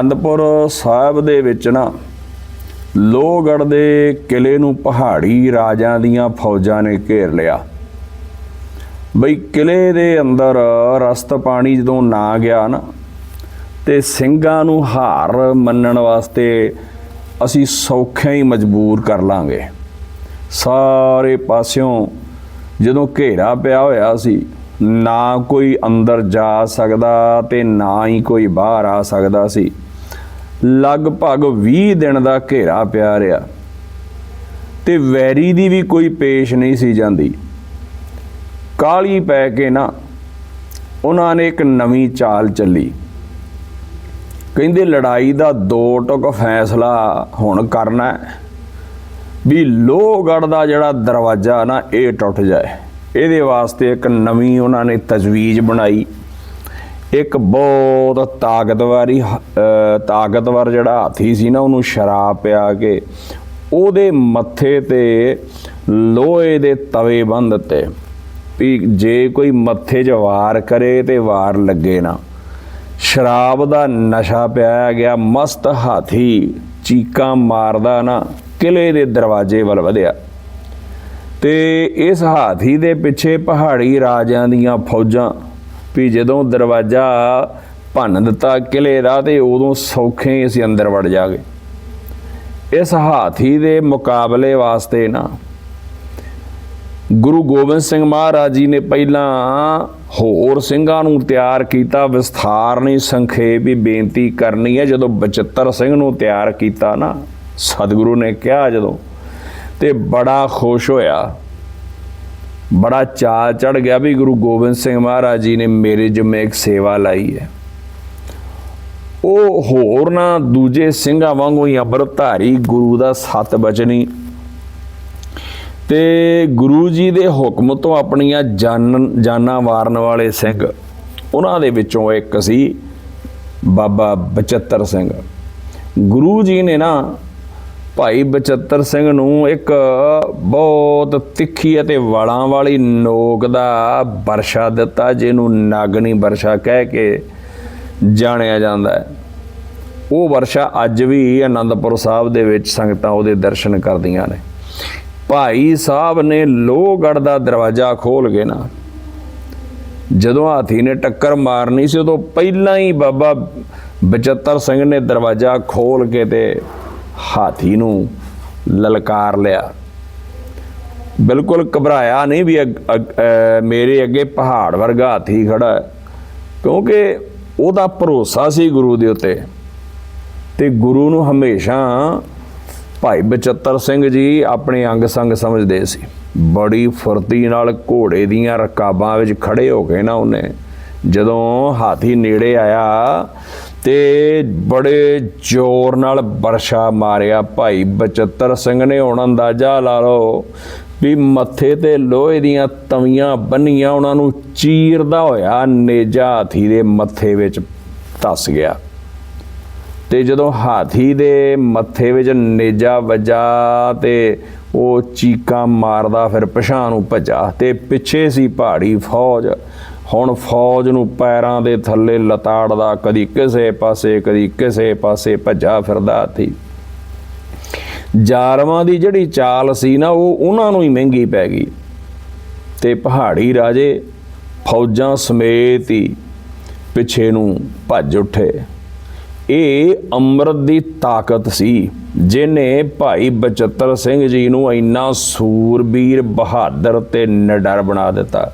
ਅਨੰਦਪੁਰ ਸਾਹਿਬ ਦੇ ਵਿੱਚ ਨਾ ਲੋਹਗੜ੍ਹ ਦੇ ਕਿਲੇ ਨੂੰ ਪਹਾੜੀ ਰਾਜਾਂ ਦੀਆਂ ਫੌਜਾਂ ਨੇ ਘੇਰ ਲਿਆ। ਬਈ ਕਿਲੇ ਦੇ ਅੰਦਰ ਰਸਤ ਪਾਣੀ ਜਦੋਂ ਨਾ ਗਿਆ ਨਾ, ਤੇ ਸਿੰਘਾਂ ਨੂੰ ਹਾਰ ਮੰਨਣ ਵਾਸਤੇ ਅਸੀਂ ਸੌਖਿਆਂ ਹੀ ਮਜਬੂਰ ਕਰ ਲਾਂਗੇ। ਸਾਰੇ ਪਾਸਿਓਂ ਜਦੋਂ ਘੇਰਾ ਪਿਆ ਹੋਇਆ ਸੀ, ਨਾ ਕੋਈ ਅੰਦਰ ਜਾ ਸਕਦਾ ਤੇ ਨਾ ਹੀ ਕੋਈ ਬਾਹਰ ਆ ਸਕਦਾ ਸੀ। ਲਗਭਗ 20 ਦਿਨ ਦਾ ਘੇਰਾ ਪਿਆ ਰਿਹਾ। ਤੇ ਵੈਰੀ ਦੀ ਵੀ ਕੋਈ ਪੇਸ਼ ਨਹੀਂ ਸੀ ਜਾਂਦੀ। ਕਾਲੀ ਪੈ ਕੇ ਨਾ ਉਹਨਾਂ ਨੇ ਇੱਕ ਨਵੀਂ ਚਾਲ ਚੱਲੀ। ਕਹਿੰਦੇ ਲੜਾਈ ਦਾ ਦੋ ਟੁਕ ਫੈਸਲਾ ਹੁਣ ਕਰਨਾ ਹੈ ਵੀ ਲੋਹਗੜ੍ਹ ਦਾ ਜਿਹੜਾ ਦਰਵਾਜ਼ਾ ਨਾ, ਇਹ ਟੁੱਟ ਜਾਏ। ਇਹਦੇ ਵਾਸਤੇ ਇੱਕ ਨਵੀਂ ਉਹਨਾਂ ਨੇ ਤਜਵੀਜ਼ ਬਣਾਈ। ਇੱਕ ਬਹੁਤ ਤਾਕਤਵਾਰੀ ਹ- ਤਾਕਤਵਰ ਜਿਹੜਾ ਹਾਥੀ ਸੀ ਨਾ, ਉਹਨੂੰ ਸ਼ਰਾਬ ਪਿਆ ਕੇ ਉਹਦੇ ਮੱਥੇ ਤੇ ਲੋਹੇ ਦੇ ਤਵੇ ਬੰਨ ਦਿੱਤੇ ਵੀ ਜੇ ਕੋਈ ਮੱਥੇ 'ਚ ਵਾਰ ਕਰੇ ਤੇ ਵਾਰ ਲੱਗੇ ਨਾ। ਸ਼ਰਾਬ ਦਾ ਨਸ਼ਾ ਪਿਆਇਆ ਗਿਆ, ਮਸਤ ਹਾਥੀ ਚੀਕਾਂ ਮਾਰਦਾ ਨਾ, ਕਿਲੇ ਦੇ ਦਰਵਾਜ਼ੇ ਵੱਲ ਵਧਿਆ। ਤੇ ਇਸ ਹਾਥੀ ਦੇ ਪਿੱਛੇ ਪਹਾੜੀ ਰਾਜਿਆਂ ਦੀਆਂ ਫੌਜਾਂ ਵੀ ਜਦੋਂ ਦਰਵਾਜ਼ਾ ਭੰਨ ਦਿੱਤਾ ਕਿਲੇ ਦਾ ਤੇ ਉਦੋਂ ਸੌਖੇ ਹੀ ਅਸੀਂ ਅੰਦਰ ਵੜ ਜਾਗੇ। ਇਸ ਹਾਥੀ ਦੇ ਮੁਕਾਬਲੇ ਵਾਸਤੇ ਨਾ ਗੁਰੂ ਗੋਬਿੰਦ ਸਿੰਘ ਮਹਾਰਾਜ ਜੀ ਨੇ ਪਹਿਲਾਂ ਹੋਰ ਸਿੰਘਾਂ ਨੂੰ ਤਿਆਰ ਕੀਤਾ, ਵਿਸਥਾਰ ਨਹੀਂ ਸੰਖੇਪ ਵੀ ਬੇਨਤੀ ਕਰਨੀ ਹੈ। ਜਦੋਂ ਬਚਿੱਤਰ ਸਿੰਘ ਨੂੰ ਤਿਆਰ ਕੀਤਾ ਨਾ, ਸਤਿਗੁਰੂ ਨੇ ਕਿਹਾ ਜਦੋਂ ਤੇ ਬੜਾ ਖੁਸ਼ ਹੋਇਆ। ਬੜਾ ਚਾਅ ਚੜ ਗਿਆ ਵੀ ਗੁਰੂ ਗੋਬਿੰਦ ਸਿੰਘ ਮਹਾਰਾਜ ਜੀ ਨੇ ਮੇਰੇ ਜਿੰਮੇ ਇੱਕ ਸੇਵਾ ਲਾਈ ਹੈ। ਉਹ ਹੋਰ ਨਾ ਦੂਜੇ ਸਿੰਘਾਂ ਵਾਂਗੂ ਹੀ ਅੰਮ੍ਰਿਤਧਾਰੀ ਗੁਰੂ ਦਾ ਸਤ ਬਚਨੀ। ਤੇ ਗੁਰੂ ਜੀ ਦੇ ਹੁਕਮ ਤੋਂ ਆਪਣੀਆਂ ਜਾਨ, ਜਾਨਾਂ ਵਾਰਨ ਵਾਲੇ ਸਿੰਘ, ਉਹਨਾਂ ਦੇ ਵਿੱਚੋਂ ਇੱਕ ਸੀ ਬਾਬਾ ਬਚਿੱਤਰ ਸਿੰਘ। ਗੁਰੂ ਜੀ ਨੇ ਨਾ ਭਾਈ ਬਚਿੱਤਰ ਸਿੰਘ ਨੂੰ ਇੱਕ ਬਹੁਤ ਤਿੱਖੀ ਅਤੇ ਵਾਲਾਂ ਵਾਲੀ ਨੋਕ ਦਾ ਵਰਸ਼ਾ ਦਿੱਤਾ, ਜਿਹਨੂੰ ਨਾਗਣੀ ਵਰਸ਼ਾ ਕਹਿ ਕੇ ਜਾਣਿਆ ਜਾਂਦਾ ਹੈ। ਉਹ ਵਰਸ਼ਾ ਅੱਜ ਵੀ ਆਨੰਦਪੁਰ ਸਾਹਿਬ ਦੇ ਵਿੱਚ ਸੰਗਤਾਂ ਉਹਦੇ ਦਰਸ਼ਨ ਕਰਦੀਆਂ ਨੇ। ਭਾਈ ਸਾਹਿਬ ਨੇ ਲੋਹਗੜ੍ਹ ਦਾ ਦਰਵਾਜ਼ਾ ਖੋਲ ਕੇ ਨਾ, ਜਦੋਂ ਹਾਥੀ ਨੇ ਟੱਕਰ ਮਾਰਨੀ ਸੀ, ਉਦੋਂ ਪਹਿਲਾਂ ਹੀ ਬਾਬਾ ਬਚਿੱਤਰ ਸਿੰਘ ਨੇ ਦਰਵਾਜ਼ਾ ਖੋਲ ਕੇ ਤੇ ਹਾਥੀ ਨੂੰ ਲਲਕਾਰ ਲਿਆ। ਬਿਲਕੁਲ ਘਬਰਾਇਆ ਨਹੀਂ ਵੀ ਮੇਰੇ ਅੱਗੇ ਪਹਾੜ ਵਰਗਾ ਹਾਥੀ ਖੜਾ ਕਿਉਂਕਿ ਉਹਦਾ ਭਰੋਸਾ ਸੀ ਗੁਰੂ ਦੇ ਉੱਤੇ। ਤੇ ਗੁਰੂ ਨੂੰ ਹਮੇਸ਼ਾ ਭਾਈ ਬਚਿੱਤਰ ਸਿੰਘ ਜੀ ਆਪਣੇ ਅੰਗ ਸੰਗ ਸਮਝਦੇ ਸੀ। ਬੜੀ ਫੁਰਤੀ ਨਾਲ ਘੋੜੇ ਦੀਆਂ ਰਕਾਬਾਂ ਵਿੱਚ ਖੜੇ ਹੋ ਕੇ ਨਾ ਉਹਨੇ ਜਦੋਂ ਹਾਥੀ ਨੇੜੇ ਆਇਆ ਤੇ ਬੜੇ ਜ਼ੋਰ ਨਾਲ ਵਰਸ਼ਾ ਮਾਰਿਆ ਭਾਈ ਬਚਿੱਤਰ ਸਿੰਘ ਨੇ। ਹੁਣ ਅੰਦਾਜ਼ਾ ਲਾ ਲਓ ਵੀ ਮੱਥੇ ਤੇ ਲੋਹੇ ਦੀਆਂ ਤਵੀਆਂ ਬੰਨੀਆਂ, ਉਹਨਾਂ ਨੂੰ ਚੀਰਦਾ ਹੋਇਆ ਨੇਜਾ ਹਾਥੀ ਦੇ ਮੱਥੇ ਵਿੱਚ ਧਸ ਗਿਆ। ਤੇ ਜਦੋਂ ਹਾਥੀ ਦੇ ਮੱਥੇ ਵਿੱਚ ਨੇਜਾ ਵੱਜਾ ਤੇ ਉਹ ਚੀਕਾਂ ਮਾਰਦਾ ਫਿਰ ਪਛਾਣ ਨੂੰ ਭੱਜਾ ਤੇ ਪਿੱਛੇ ਸੀ ਪਹਾੜੀ ਫੌਜ। ਹੁਣ ਫੌਜ ਨੂੰ ਪੈਰਾਂ ਦੇ ਥੱਲੇ ਲਤਾੜਦਾ, ਕਦੀ ਕਿਸੇ ਪਾਸੇ, ਕਦੀ ਕਿਸੇ ਪਾਸੇ ਭੱਜਾ ਫਿਰਦਾ ਸੀ। ਜਾਰਵਾਂ ਦੀ ਜਿਹੜੀ ਚਾਲ ਸੀ ਨਾ, ਉਹ ਉਹਨਾਂ ਨੂੰ ਹੀ ਮਹਿੰਗੀ ਪੈ ਗਈ। ਤੇ ਪਹਾੜੀ ਰਾਜੇ ਫੌਜਾਂ ਸਮੇਤ ਹੀ ਪਿੱਛੇ ਨੂੰ ਭੱਜ ਉੱਠੇ। ਇਹ ਅੰਮ੍ਰਿਤ ਦੀ ਤਾਕਤ ਸੀ ਜਿਨੇ ਭਾਈ ਬਚਿੱਤਰ ਸਿੰਘ ਜੀ ਨੂੰ ਇੰਨਾ ਸੂਰਬੀਰ ਬਹਾਦਰ ਤੇ ਨਿਡਰ ਬਣਾ ਦਿੱਤਾ।